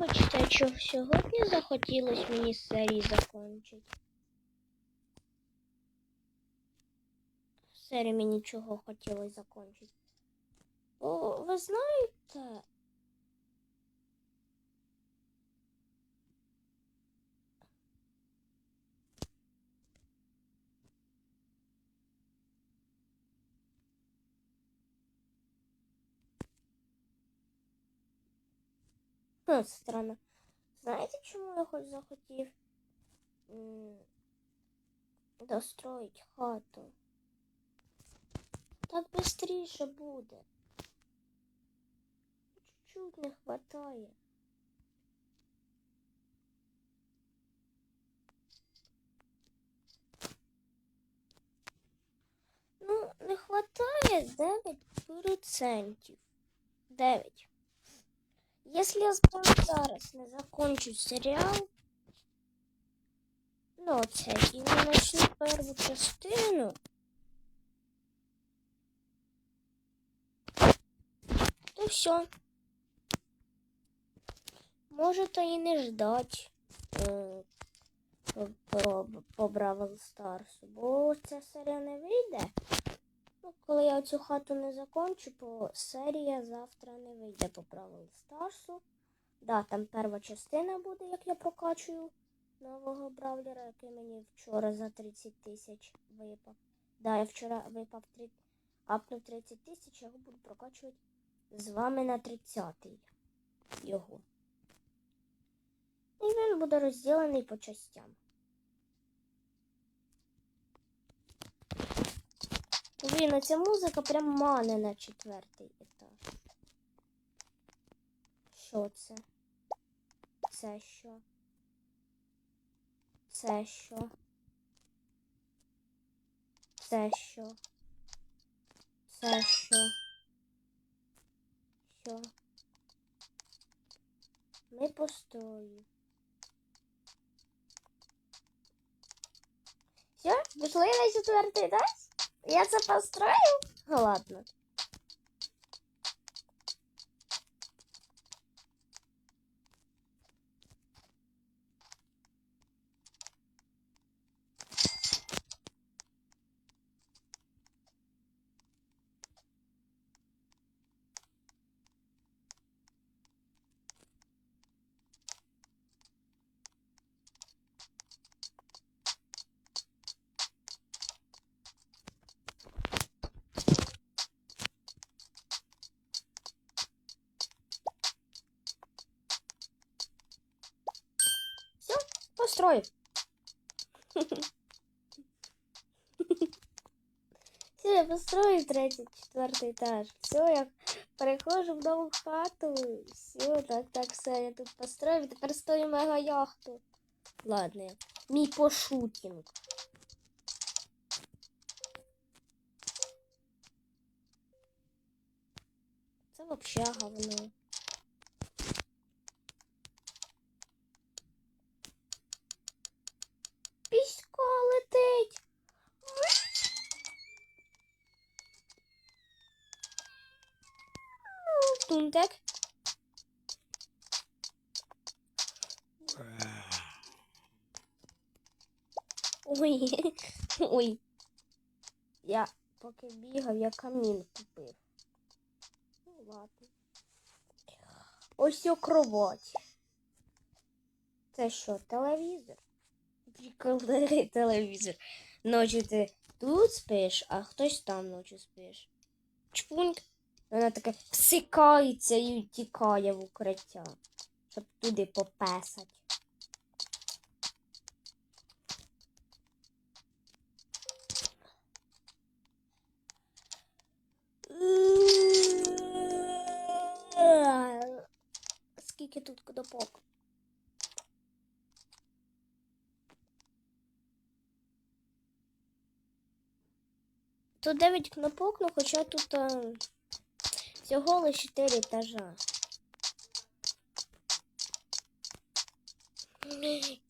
Вибачте, що сьогодні захотілось мені серії закончити. Серії мені чого хотілось закончити. О, ви знаєте. Хм, странно. Знаєте, чому я хоч захотів достроїть хату? Так швидше буде. Чуть-чуть не хватає. Ну, не хватає 9%. 9. Если я прямо зараз не закончу серіал, ну це і не почну першу частину, то все. Можете і не ждать е, по, по Бравл Старсу, бо ця серія не вийде. Ну, коли я цю хату не закончу, то серія завтра не вийде по Бравл Старсу. Да, там перша частина буде, як я прокачую нового бравлера, який мені вчора за 30 тисяч випав. Да, я вчора випав 3, апнув 30 тисяч, я його буду прокачувати з вами на 30-й його. І він буде розділений по частям. Блін, ця музика прям мане на четвертий етаж. Що це? Це що? Це що? Це що? Це що? Що? Ми постою. Все, пішли на четвертий етаж? Я це построю? Ну, ладно. Построю. Все, я построю третій, четвертий етаж. Все, я переходжу в нову хату. Все, так, так, все, я тут построю. Тепер стою мега яхту. Ладно, мій пошутінг. Це вообще говно. Тунтик. Ой. Ой. Я поки бігав, я камін купив. Ну ладно. Ось о кровать. Це що, телевізор? Прикольний телевізор. Ночі ти тут спиш, а хтось там ночі спиш. Чпуньк. Вона така псикається і тікає в укриття, щоб туди попесать. Скільки тут кнопок? Тут 9 кнопок, ну хоча тут а, всього лише 4 етажа.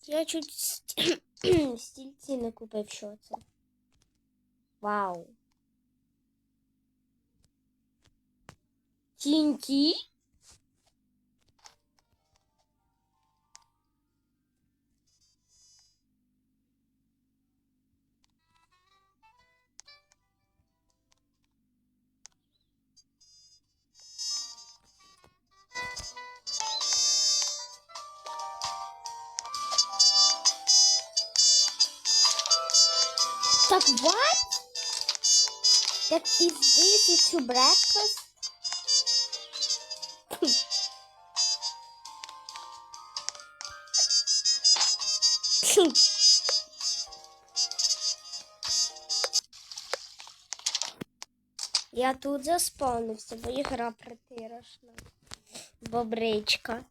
Я чуть ст- стільці не купив, що це. Вау. Тінті? What? Так, is it to breakfast? Я тут заспавнився, бо ігра притирашна. Бобричка.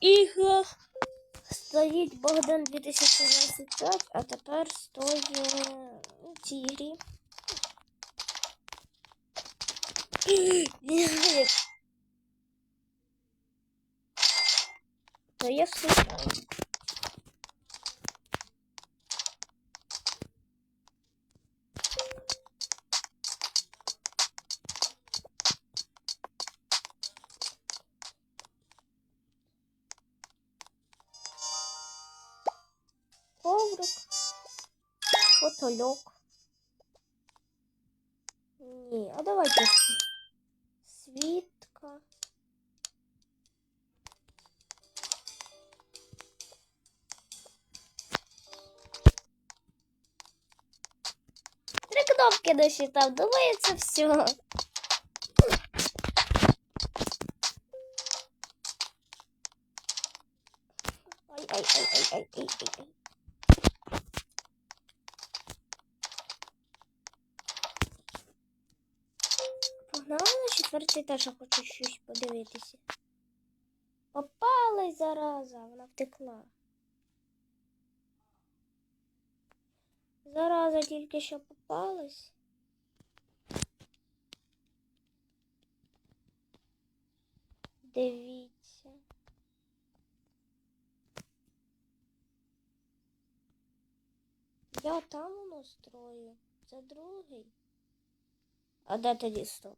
іграх стоїть Богдан 2025, а тепер стоїть у цій ігрі. То я слухаю. Потольок. Ні, а давайте с- світка. Три кнопки досчитав, думаю, це все. Погнали на четвертий я хочу щось подивитися. Попалась зараза, вона втекла. Зараза тільки що попалась. Дивіться. Я там настрою. Це другий. А де тоді? Стоп.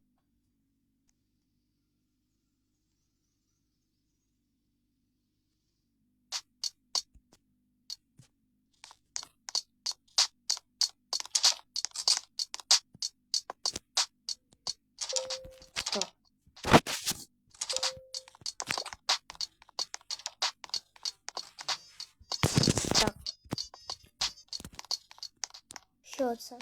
Що це?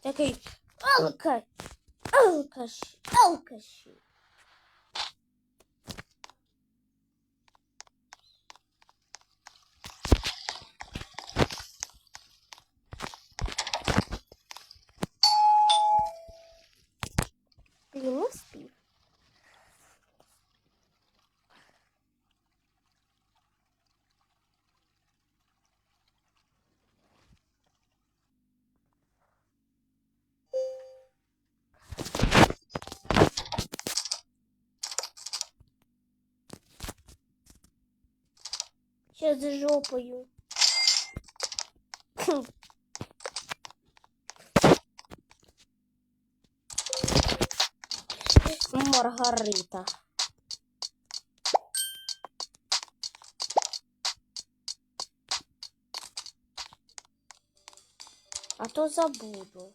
Такий алка, алкаш, алкаші. Ще з жопою. Маргарита. А то забуду.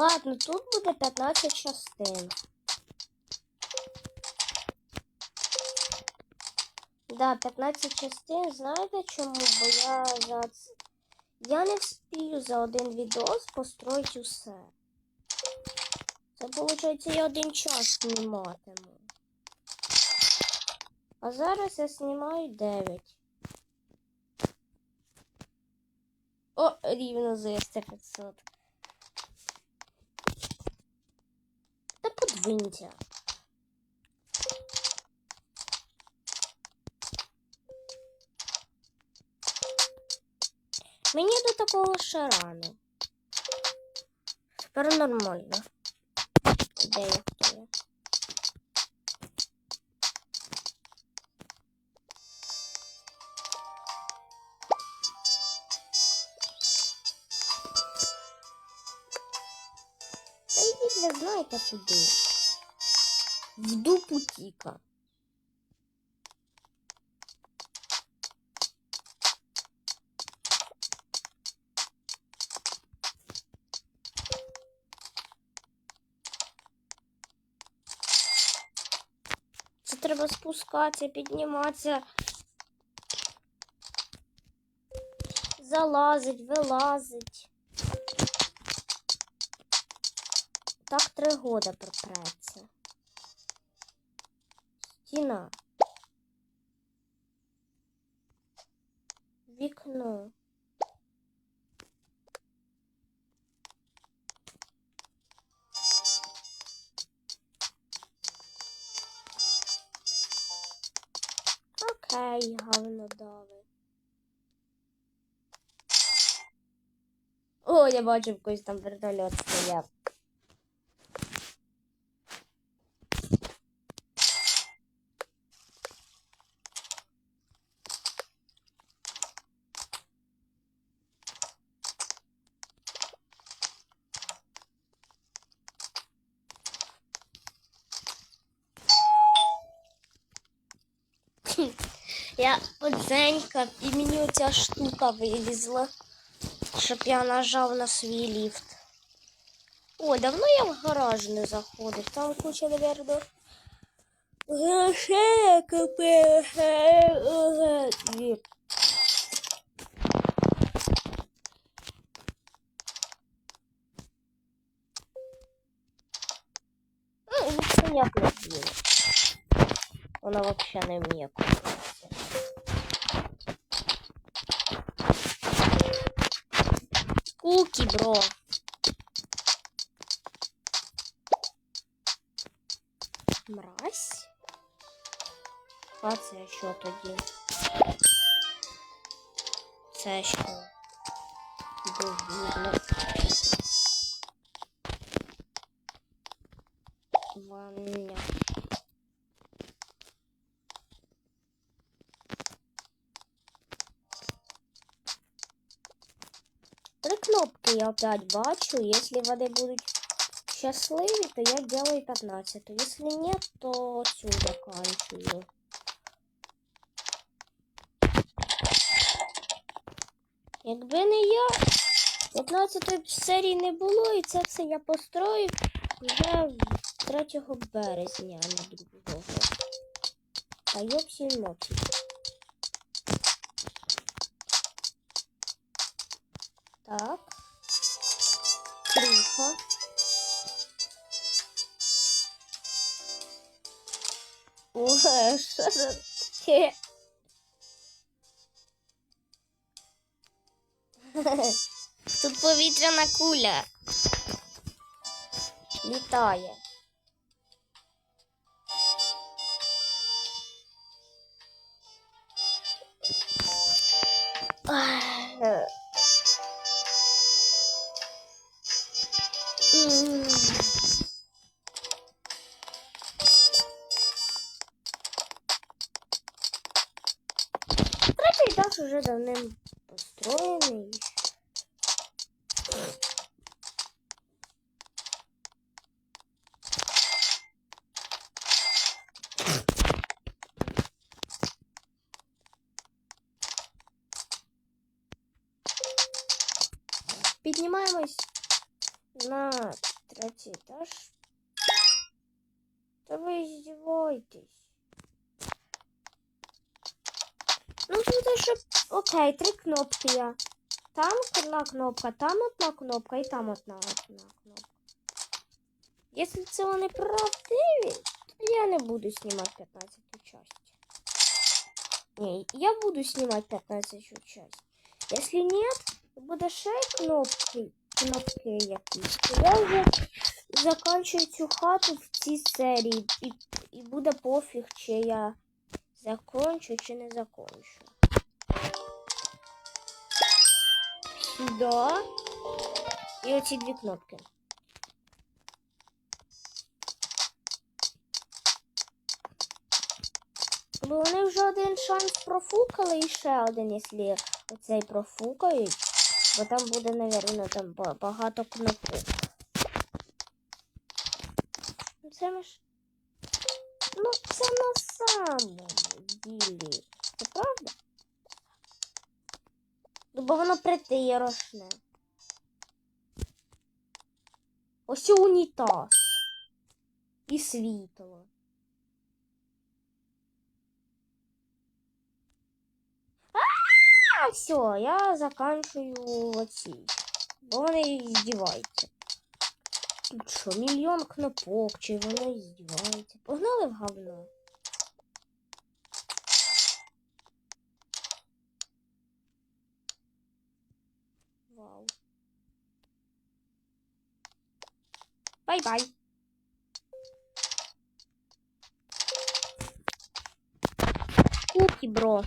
Ладно, тут буде 15 частин. Да, 15 частин. Знаєте чому? Бо я за я не встиг за один відос построїти усе. Це виходить, я один час зніматиму. А зараз я знімаю 9. О, рівно за 500. извините. Мені до такого шарану, рано. Тепер нормально. Де я хто? Та йдіть, ви знаєте куди. В дупу. Це треба спускатися, підніматися. Залазить, вилазить. Так три года пропреться. Стіна. Вікно. Окей, говно дали. О, я бачив якийсь там вертольот стояв. Я одзенька, і мені оця штука вилізла, щоб я нажав на свій ліфт. Ой, давно я в гараж не заходив. Там куча, наверно, грошей я купив. Ну, не вміє. Вона взагалі не вміє бро. Мразь? А це що тоді? Це що? Довірно. Ваня. Три кнопки я опять бачу. Если вони будуть щасливі, то я делаю 15. Если нет, то цю заканчиваю. Якби не я, 15 серії не було, і це все я построю вже 3 березня, а не 2. Та йопсі мопсі. Так. що це таке? Тут повітряна куля. Літає. Піднімаємось на третій етаж. Та ви здіваєтесь. Ну, тут щоб... Окей, три кнопки я. Там одна кнопка, там одна кнопка і там одна одна кнопка. Якщо це вони правдиві, то я не буду знімати 15 часть. Ні, я буду знімати 15 часть. Якщо ні, то буде ще кнопки, кнопки якісь. То я вже закінчую цю хату в цій серії. І, і буде пофіг, чи я закончу, чи не закончу. Сюди. І оці дві кнопки. Бо вони вже один шанс профукали і ще один, якщо оцей профукають. Бо там буде, напевно, там ба- багато кнопок. Це ми ж. Ну, це на самому ділі. Це правда? Ну, бо воно притирошне. Ось унітаз. І світло. А, все, я заканчиваю оці. Бо вони здіваються. Тут що, мільйон кнопок, чи вони здіваються. Погнали в говно. Вау. Бай-бай. Куки, бро.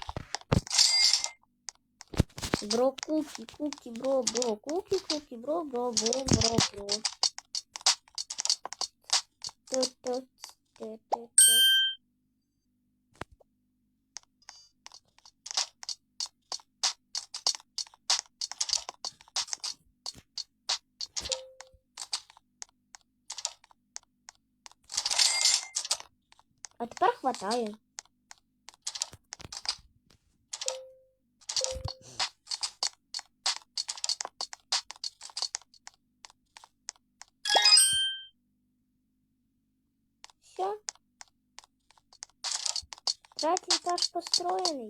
Бро, куки, куки, бро, бро, куки, куки, бро, бро, бро, бро, бро. А тепер хватає. Третий этаж построенный.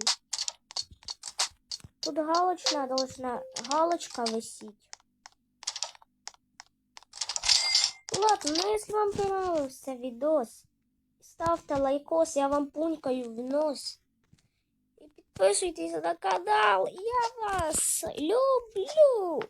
Тут галочная должна галочка висеть. Ладно, ну если вам понравился видос, ставте лайкос, я вам пунькаю в нос. І підписуйтесь на канал. Я вас люблю.